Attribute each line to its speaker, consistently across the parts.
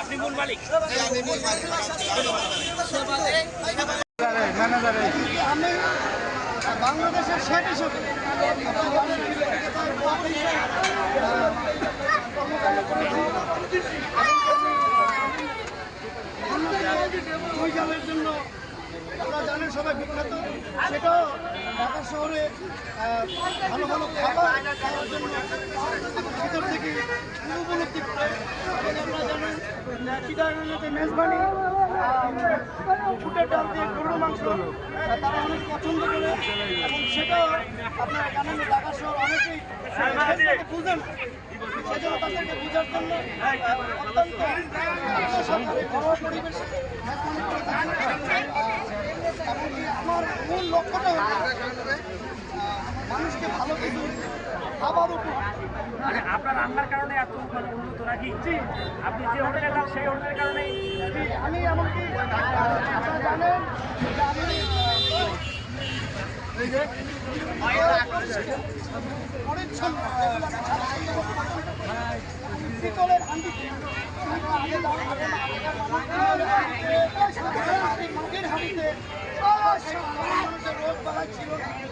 Speaker 1: আপনি
Speaker 2: আমি বাংলাদেশের শেখ হিসেবে ওই জন্য আপনারা জানেন সবাই বিখ্যাত সেটাও শহরে ভালো ভালো খাবার খাওয়ার জন্য আমার ভিতর থেকে উপলব্ধি করে এবং আপনারা জানেন চিটাগাঙ্গাতে মেজবানি পছন্দ করে। সেটাও আপনারা জানেন ঢাকা শহর অনেকেই জন্য আমার মূল লক্ষ্যটা মানুষকে ভালো কিছু খাবার উপহার
Speaker 1: মানে আপনার রান্নার কারণে এত মানে উন্নত নাকি জি আপনি যে হোটেলে যান সেই হোটেলের কারণেই
Speaker 2: জি, আমি এমনকি আপনারা জানেন আমি হাঁড়িতে দাও, আগে না,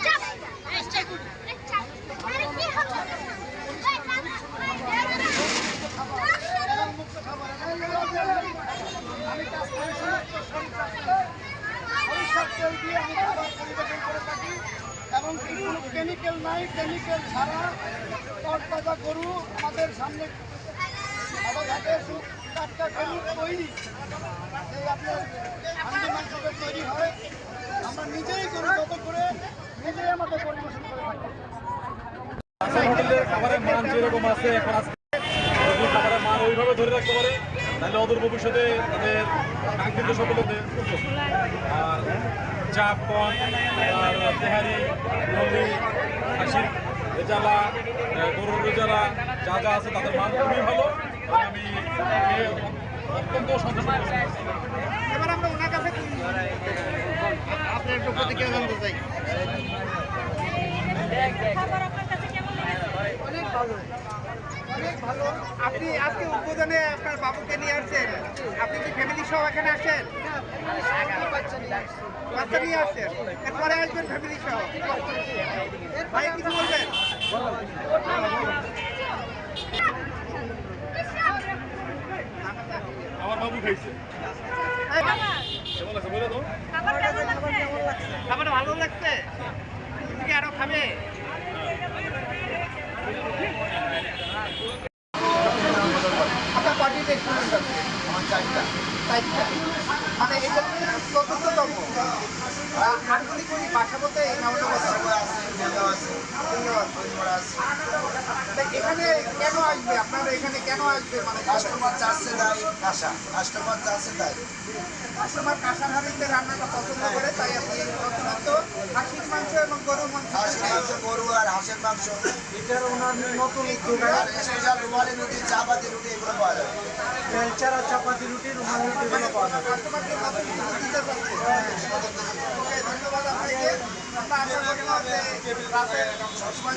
Speaker 2: কেমিক্যাল নাই কেমিক্যাল ছাড়া তরতাজা গরু আমাদের সামনে
Speaker 3: মান যেরকম এখন ওইভাবে ধরে রাখতে পারে ভবিষ্যতে তাদের সফল আর আর তেহারি নদী হাসির রেজালা গরুর রেজালা, যা যা আছে তাদের মান খুবই ভালো। আমি অত্যন্ত সন্তুষ্ট
Speaker 2: এবার আমরা ওনার কাছে আপনার একটু প্রতিক্রিয়া জানতে চাই। অনেক
Speaker 4: আপনি আজকে উদ্বোধনে আপনার বাবুকে নিয়ে আসছেন। আপনি কি ফ্যামিলি সহ এখানে আসেন বাচ্চা নিয়ে আসছেন এরপরে আসবেন ফ্যামিলি সহ। ভাই কিছু বলবেন?
Speaker 3: আমার বাবু খাইছে।
Speaker 4: খাবারটা ভালো লাগছে? তুমি কি আরও খাবে। আপনার কয়টি রেস্টুরেন্ট
Speaker 2: আমার চারটা।
Speaker 4: চারটা। মানে এটা চতুর্থতম করি বাসা বলতে এই নামটা
Speaker 2: আছে আছে
Speaker 4: এখানে কেন আসবে? আপনারা এখানে কেন আসবে? মানে
Speaker 2: কাস্টমার চাচ্ছে তাই কাঁসা। কাস্টমার চাচ্ছে তাই
Speaker 4: কাস্টমার কাঁসার হাড়িতে রান্নাটা পছন্দ করে তাই আপনি প্রথমত খাসির মাংস এবং গরুর মাংস।
Speaker 2: হাঁসের মাংস গরু আর হাঁসের মাংস। এটার ওনার নতুন উদ্যোগ স্পেশাল রুমালি রুটি চাপাতি রুটি এগুলো পাওয়া যায়। এছাড়া চাপাতি রুটি রুমালি রুটি এগুলো পাওয়া যায়।
Speaker 4: কাস্টমারকে নতুন দিতে চাচ্ছে ধন্যবাদ
Speaker 2: সবসময়